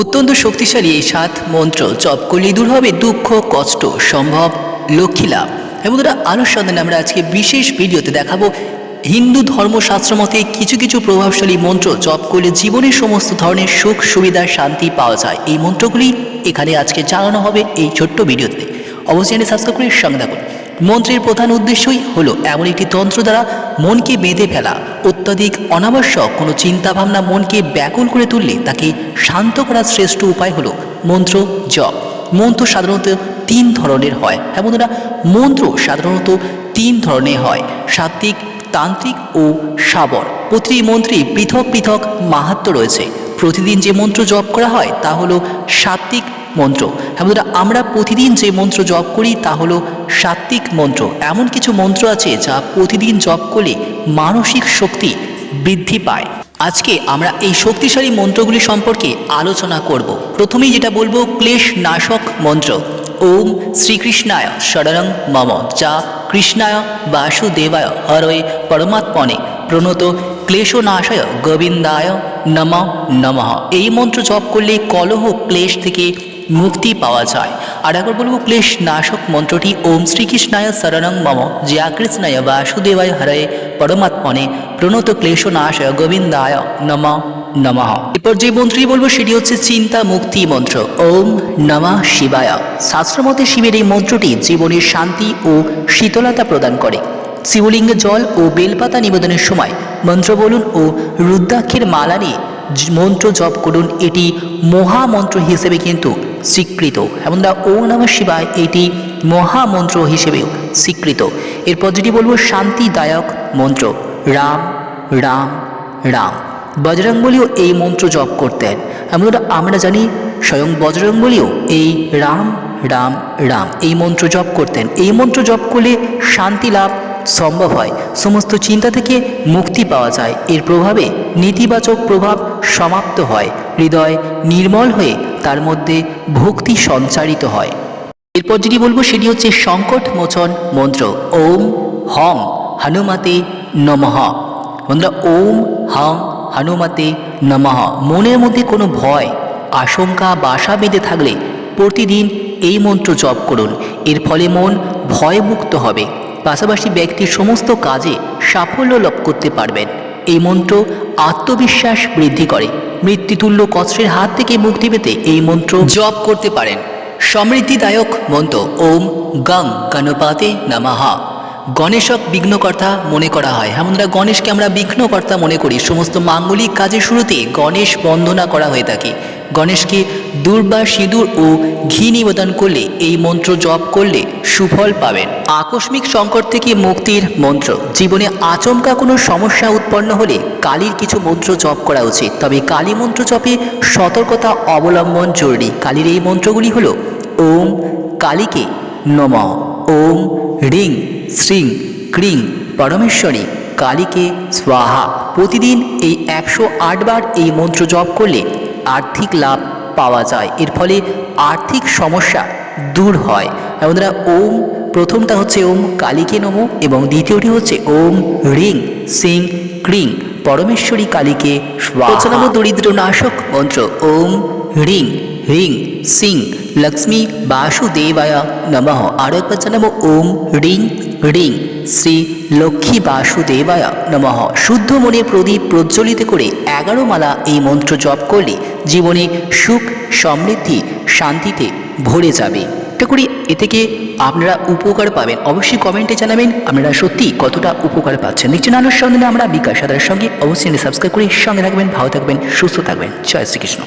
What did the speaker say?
অত্যন্ত শক্তিশালী এই সাত মন্ত্র জপ করলে দূর হবে দুঃখ, কষ্ট, সম্ভব, লক্ষ্মী লাভ। এবং বন্ধুরা আলোর সন্ধানে আমরা আজকে বিশেষ ভিডিওতে দেখাবো হিন্দু ধর্মশাস্ত্র মতে কিছু কিছু প্রভাবশালী মন্ত্র জপ করলে জীবনের সমস্ত ধরনের সুখ, সুবিধা, শান্তি পাওয়া যায়। এই মন্ত্রগুলি এখানে আজকে জানানো হবে এই ছোট্ট ভিডিওতে। অবশ্যই সাবস্ক্রাইব করে সঙ্গে থাকুন। মন্ত্রের প্রধান উদ্দেশ্যই হলো এমন একটি তন্ত্র দ্বারা মনকে বেঁধে ফেলা। অত্যাধিক অনাবশ্যক কোনো চিন্তাভাবনা মনকে ব্যাকুল করে তুললে তাকে শান্ত করার শ্রেষ্ঠ উপায় হলো মন্ত্র জপ। মন্ত্র সাধারণত তিন ধরনের হয়। হ্যাঁ বন্ধুরা, মন্ত্র সাধারণত তিন ধরনের হয়। সাত্বিক তান্ত্রিক ও সাবর। প্রতিটি মন্ত্রে পৃথক পৃথক মাহাত্ম রয়েছে। প্রতিদিন যে মন্ত্র জপ করা হয় তা হলো সাত্বিক মন্ত্র। হ্যাঁ বন্ধুরা, আমরা প্রতিদিন যে মন্ত্র জপ করি তা হলো সাত্বিক মন্ত্র। এমন কিছু মন্ত্র আছে যা প্রতিদিন জপ করলে মানসিক শক্তি বৃদ্ধি পায়। আজকে আমরা এই শক্তিশালী মন্ত্রগুলি সম্পর্কে আলোচনা করব। প্রথমেই যেটা বলব ক্লেশ নাশক মন্ত্র। ওম শ্রীকৃষ্ণায় শরণং মম, যা কৃষ্ণায় বাসুদেবায় হরয়ে পরমাত্মনে প্রণত ক্লেশনাশয় গোবিন্দায় নম নমঃ। এই মন্ত্র জপ করলে কলহ, ক্লেশ থেকে মুক্তি পাওয়া যায়। আর একবার বলব, ক্লেশ নাশক মন্ত্রটি, ওম শ্রীকৃষ্ণায় শরণং মম, যা কৃষ্ণায় বাসুদেবায় হরে পরমাত্মনে প্রণত ক্লেশনাশয় গোবিন্দায় নম, নমঃ। এরপর যে মন্ত্রটি বলব, সেটি হচ্ছে চিন্তা মুক্তি মন্ত্র, ওম নমঃ শিবায়। শাস্ত্রমতে শিবের এই মন্ত্রটি জীবনের শান্তি ও শীতলতা প্রদান করে। শিবলিঙ্গে জল ও বেলপাতা নিবেদনের সময় মন্ত্র বলুন ও রুদ্রাক্ষের মালা নিয়ে মন্ত্র জপ করুন। এটি মহামন্ত্র হিসেবে কিন্তু স্বীকৃত। এমনটা ও নমঃ শিবায় এটি মহামন্ত্র হিসেবেও স্বীকৃত। এরপর যেটি বলব, শান্তিদায়ক মন্ত্র। রাম রাম রাম। বজরংবলিও এই মন্ত্র জপ করতেন। আমরা আমরা জানি, স্বয়ং বজরংবলিও এই রাম রাম রাম এই মন্ত্র জপ করতেন। এই মন্ত্র জপ করলে শান্তি লাভ সম্ভব হয়। সমস্ত চিন্তা থেকে মুক্তি পাওয়া যায়। এর প্রভাবে নেতিবাচক প্রভাব সমাপ্ত হয়। হৃদয় নির্মল হয়ে তার মধ্যে ভক্তি সঞ্চারিত হয়। এরপর যেটি বলব, সেটি হচ্ছে সংকট মোচন মন্ত্র। ওম হং হনুমাতে নমঃ। বন্ধুরা, ওম হং হনুমাতে নমঃ। মনের মধ্যে কোনো ভয়, আশঙ্কা বাসা বেঁধে থাকলে প্রতিদিন এই মন্ত্র জপ করুন। এর ফলে মন ভয়মুক্ত হবে। পাশাপাশি ব্যক্তির সমস্ত কাজে সাফল্য লাভ করতে পারবেন। এই মন্ত্র আত্মবিশ্বাস বৃদ্ধি করে। মৃত্যুতুল্য কষ্টের হাত থেকে মুক্তি পেতে এই মন্ত্র জপ করতে পারেন। সমৃদ্ধিদায়ক মন্ত্র, ওম গং গণপাতে নামাহা গণেশক বিঘ্নকর্তা মনে করা হয়। বন্ধুরা গণেশকে আমরা বিঘ্নকর্তা মনে করি। সমস্ত মাঙ্গলিক কাজের শুরুতে গণেশ বন্দনা করা হয়ে থাকে। গণেশকে দুর্বা সিঁদুর ও ঘি নিবেদন করলে, এই মন্ত্র জপ করলে সুফল পাবেন। আকস্মিক সংকট থেকে মুক্তির মন্ত্র। জীবনে আচমকা কোনো সমস্যা উৎপন্ন হলে কালীর কিছু মন্ত্র জপ করা উচিত। তবে কালী মন্ত্র জপে সতর্কতা অবলম্বন জরুরি। কালীর এই মন্ত্রগুলি হল, ওম কালীকে নম, ওম রিং শ্রিং ক্রিং পরমেশ্বরী কালীকে স্বাহা। প্রতিদিন এই একশো বার এই মন্ত্র জপ করলে আর্থিক লাভ পাওয়া যায়। এর ফলে আর্থিক সমস্যা দূর হয়। আমাদের ওম, প্রথমটা হচ্ছে ওম কালীকে নমো এবং দ্বিতীয়টি হচ্ছে ওম রিং, সিং, ক্রিং, পরমেশ্বরী কালীকে স্বাহা। দরিদ্র নাশক মন্ত্র, ওম রিং রিং, সিং, লক্ষ্মী বাসুদেবায় নমঃ। আরও একবার জানাব, ওম রিং রিং, শ্রী লক্ষ্মী বাসুদেবায় নমঃ। শুদ্ধ মনে প্রদীপ প্রজ্বলিত করে এগারো মালা এই মন্ত্র জপ করলে জীবনে সুখ, সমৃদ্ধি, শান্তিতে ভরে যাবে। করি এ থেকে আপনারা উপকার পাবেন। অবশ্যই কমেন্টে জানাবেন আপনারা সত্যি কতটা উপকার পাচ্ছেন। নিচে আলোর সন্ধানে আমরা বিকাশ সাদার সঙ্গে অবশ্যই সাবস্ক্রাইব করে সঙ্গে থাকবেন, ভালো থাকবেন, সুস্থ থাকবেন। জয় শ্রীকৃষ্ণ।